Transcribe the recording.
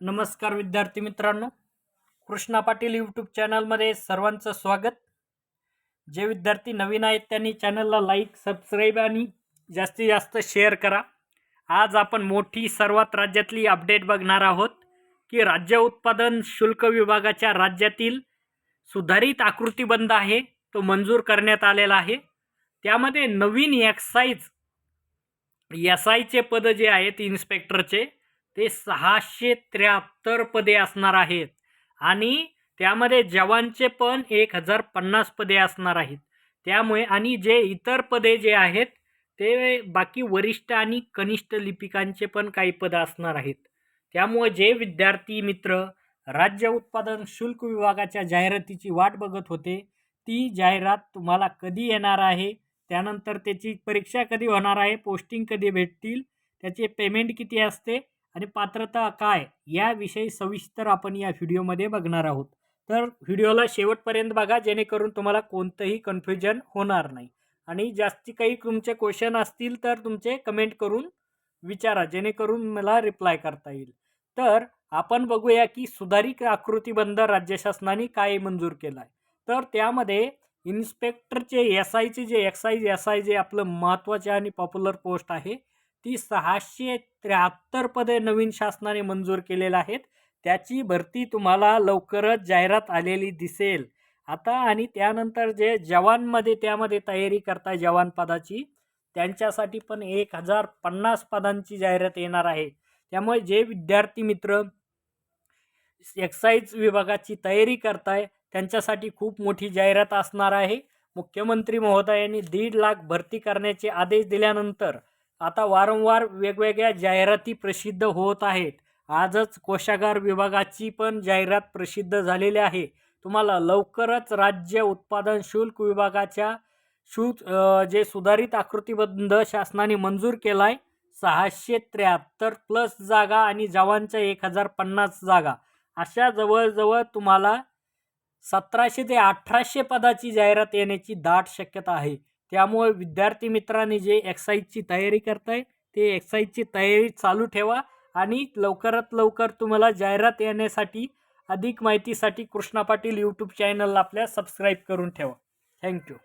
नमस्कार विद्यार्थी मित्रांनो. कृष्णा पाटील यूट्यूब चॅनलमध्ये सर्वांचं स्वागत. जे विद्यार्थी नवीन आहेत त्यांनी चॅनलला लाईक सबस्क्राईब आणि जास्तीत जास्त शेअर करा. आज आपण मोठी सर्वात राज्यातली अपडेट बघणार आहोत की राज्य उत्पादन शुल्क विभागाच्या राज्यातील सुधारित आकृतीबंध आहे तो मंजूर करण्यात आलेला आहे. त्यामध्ये नवीन एक्साईज एस आयचे पद जे आहेत इन्स्पेक्टरचे ते सहाशे त्र्याहत्तर पदे असणार आहेत. आणि त्यामध्ये जवानचे पण एक हजार पन्नास पदे असणार आहेत. त्यामुळे आणि जे इतर पदे जे आहेत ते बाकी वरिष्ठ आणि कनिष्ठ लिपिकांचे पण काही पदं असणार आहेत. त्यामुळे जे विद्यार्थी मित्र राज्य उत्पादन शुल्क विभागाच्या जाहिरातीची वाट बघत होते ती जाहिरात तुम्हाला कधी येणार आहे? त्यानंतर त्याची परीक्षा कधी होणार आहे? पोस्टिंग कधी भेटतील? त्याचे पेमेंट किती असते? आणि पात्रता काय याविषयी सविस्तर आपण या व्हिडिओमध्ये बघणार आहोत. तर व्हिडिओला शेवटपर्यंत बघा जेणेकरून तुम्हाला कोणतंही कन्फ्युजन होणार नाही. आणि जास्ती काही तुमचे क्वेश्चन असतील तर तुमचे कमेंट करून विचारा जेणेकरून मला रिप्लाय करता येईल. तर आपण बघूया की सुधारित आकृतीबंध राज्य शासनाने काय मंजूर केला आहे तर त्यामध्ये इन्स्पेक्टरचे एस आयचे जे एक्साईज एस आय जे आपलं महत्त्वाचे आणि पॉप्युलर पोस्ट आहे ती सहाशे त्र्याहत्तर पदे नवीन शासनाने मंजूर केलेलं आहेत. त्याची भरती तुम्हाला लवकरच जाहिरात आलेली दिसेल. आता आणि त्यानंतर जे जवानमध्ये त्यामध्ये तयारी करताय जवान पदाची त्यांच्यासाठी पण एक हजार पन्नास पदांची जाहिरात येणार आहे. त्यामुळे जे विद्यार्थी मित्र एक्साईज विभागाची तयारी करताय त्यांच्यासाठी खूप मोठी जाहिरात असणार आहे. मुख्यमंत्री महोदयांनी दीड लाख भरती करण्याचे आदेश दिल्यानंतर आता वारंवार वेगवेगळ्या जाहिराती प्रसिद्ध होत आहेत. आजच कोशागार विभागाची पण जाहिरात प्रसिद्ध झालेली आहे. तुम्हाला लवकरच राज्य उत्पादन शुल्क विभागाच्या शु जे सुधारित आकृतीबंध शासनाने मंजूर केला आहे सहाशे त्र्याहत्तर प्लस जागा आणि जवानच्या एक हजार पन्नास जागा. अशा जवळजवळ तुम्हाला सतराशे ते अठराशे पदाची जाहिरात येण्याची दाट शक्यता आहे. त्यामुळे विद्यार्थी मित्रांनी जे एक्साईजची तयारी करताय ते एक्साईजची तयारी चालू ठेवा आणि लवकरात लवकर तुम्हाला जाहिरात येण्यासाठी अधिक माहितीसाठी कृष्णा पाटील यूट्यूब चॅनल आपल्या सबस्क्राईब करून ठेवा. Thank you